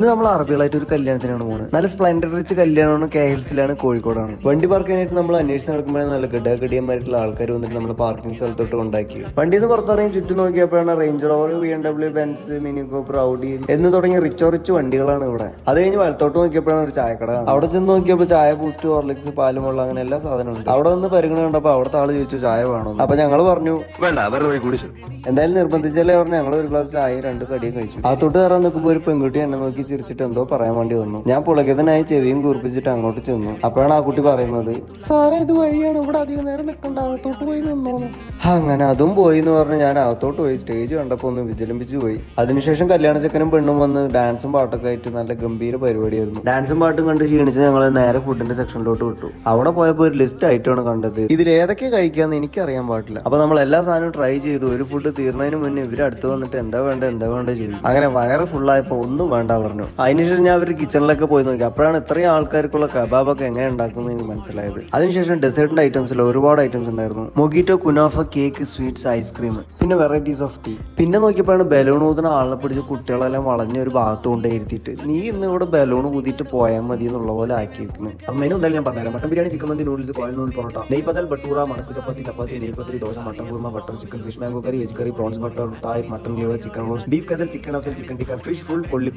ഇന്ന് നമ്മൾ അറബികളായിട്ട് ഒരു കല്യാണത്തിനാണ് പോകുന്നത് നല്ല സ്പ്ലൻഡർ റിച്ച് കല്യാണമാണ് കെ ഹിൽസിലാണ് കോഴിക്കോടാണ്. വണ്ടി പാർക്ക് പാർക്കാനായിട്ട് നമ്മൾ അന്വേഷിച്ച് നടക്കുമ്പോഴാണ് നല്ല ഗഡഗഡിയന്മാരായിട്ടുള്ള ആൾക്കാർ വന്നിട്ട് നമ്മൾ പാർക്കിംഗ് സ്ഥലത്തോട്ട് ഉണ്ടാക്കി വണ്ടി നിന്ന് പുറത്തിറങ്ങി ചുറ്റും നോക്കിയപ്പോഴാണ് range rover B M W Benz മിനിക്കോ പ്രൗഡി എന്ന് തുടങ്ങിയ റിച്ചോ റിച്ച് വണ്ടികളാണ് ഇവിടെ. അത് കഴിഞ്ഞ് വലത്തോട്ട് നോക്കിയപ്പോഴാണ് ഒരു ചായക്കട. അവിടെ ചെന്ന് നോക്കിയപ്പോൾ ചായ ബൂസ്റ്റ് ഹോർലിക്സ് പാലും വെള്ളം അങ്ങനെ എല്ലാ സാധനവും ഉണ്ട് അവിടെ നിന്ന് പരിഗണന കണ്ടപ്പോൾ അവിടുത്തെ ആൾ ചോദിച്ചു ചായ വേണോ? അപ്പൊ ഞങ്ങൾ പറഞ്ഞു വേണ്ട വെറുതെ പോയി കുടിച്ചു എന്തായാലും നിർബന്ധിച്ചല്ലേ? പറഞ്ഞു ഞങ്ങൾ ഒരു ഗ്ലാസ് ചായ രണ്ട് കടിയും കഴിച്ചു. ആ തൊട്ട് കയറാൻ നോക്കുമ്പോൾ ഒരു പെൺകുട്ടി എന്നെ നോക്കി ചിരിച്ചിട്ട് എന്തോ പറയാൻ വേണ്ടി വന്നു. ഞാൻ പുളകിതനായി ചെവിയും കൂർപ്പിച്ചിട്ട് അങ്ങോട്ട് ചെന്നു. അപ്പോഴാണ് ആ കുട്ടി പറയുന്നത് സാറേ ഇത് വഴിയാണ്. ഇവിടെ അധികം നേരം നിൽക്കണ്ട. അകത്തോട്ട് പോയി നിന്നോളൂ. അങ്ങനെ അതും പോയി എന്ന് പറഞ്ഞ് ഞാൻ അകത്തോട്ട് പോയി. സ്റ്റേജ് കണ്ടപ്പോൾ ഒന്ന് വിജലംബിച്ചു പോയി. അതിനുശേഷം കല്യാണ ചെക്കനും പെണ്ണും വന്ന് ഡാൻസും പാട്ടൊക്കെ ആയിട്ട് നല്ല ഗംഭീര പരിപാടിയായിരുന്നു. ഡാൻസും പാട്ടും കണ്ട് ക്ഷീണിച്ച് ഞങ്ങൾ നേരെ ഫുഡിന്റെ സെക്ഷനിലോട്ട് വിട്ടു. അവിടെ പോയപ്പോൾ ഒരു ലിസ്റ്റ് ആയിട്ടാണ് കണ്ടത്. ഇതിൽ ഏതൊക്കെ കഴിക്കാന്ന് എനിക്കറിയാൻ പാടില്ല. അപ്പൊ നമ്മൾ എല്ലാ സാധനവും ട്രൈ ചെയ്തു. ഒരു ഫുഡ് തീർന്നതിന് മുന്നേ ഇവരടുത്ത് വന്നിട്ട് എന്താ വേണ്ട എന്താ വേണ്ട ചോദിച്ചു. അങ്ങനെ വയറ് ഫുള്ളായപ്പോ ഒന്നും വേണ്ട പറഞ്ഞു അതിനുശേഷം ഞാൻ അവർ കിച്ചണിലൊക്കെ പോയി നോക്കി. അപ്പോഴാണ് ഇത്രയും ആൾക്കാർക്കുള്ള കബാബൊക്കെ എങ്ങനെ ഉണ്ടാക്കുന്നത് എനിക്ക് മനസ്സിലായത്. അതിനുശേഷം ഡെസേർട്ടിന്റെ ഐറ്റംസിൽ ഒരുപാട് ഐറ്റംസ് ഉണ്ടായിരുന്നു. Mojito kunafa cake sweets ice cream പിന്നെ വെറൈറ്റീസ് ഓഫ് ടീ പിന്നെ നോക്കിയപ്പോഴാണ് ബലൂൺ ഊതുന്ന ആളിനെ പിടിച്ച് കുട്ടികളെല്ലാം വളഞ്ഞ ഒരു ഭാഗത്ത് കൊണ്ടേ ഇരുത്തിയിട്ട് നീ ഇന്ന് ഇവിടെ ബലൂൺ ഊതിയിട്ട് പോയാൽ മതി എന്നുള്ള പോലെ ആക്കിയിരിക്കുന്നു അമ്മേനും എന്തായാലും ഞാൻ പറഞ്ഞുതരാം. മട്ടൻ ബിരിയാണി ചിക്കൻ മന്തി നൂഡിൽസ് കോയിൽ നൂൽ പൊറോട്ട. നെയ്പത്തൽ ബട്ടൂറ മണക്ക് chapati chapati ney pathiri dosa mutton kurma butter chicken fish mango curry veg curry prawns butter തായ് mutton liver chicken roast beef കതൽ chicken അഫ്സൽ ചിക്കൻ ടിക്ക ഫിഷ് ഫുൾ കൊള്ളി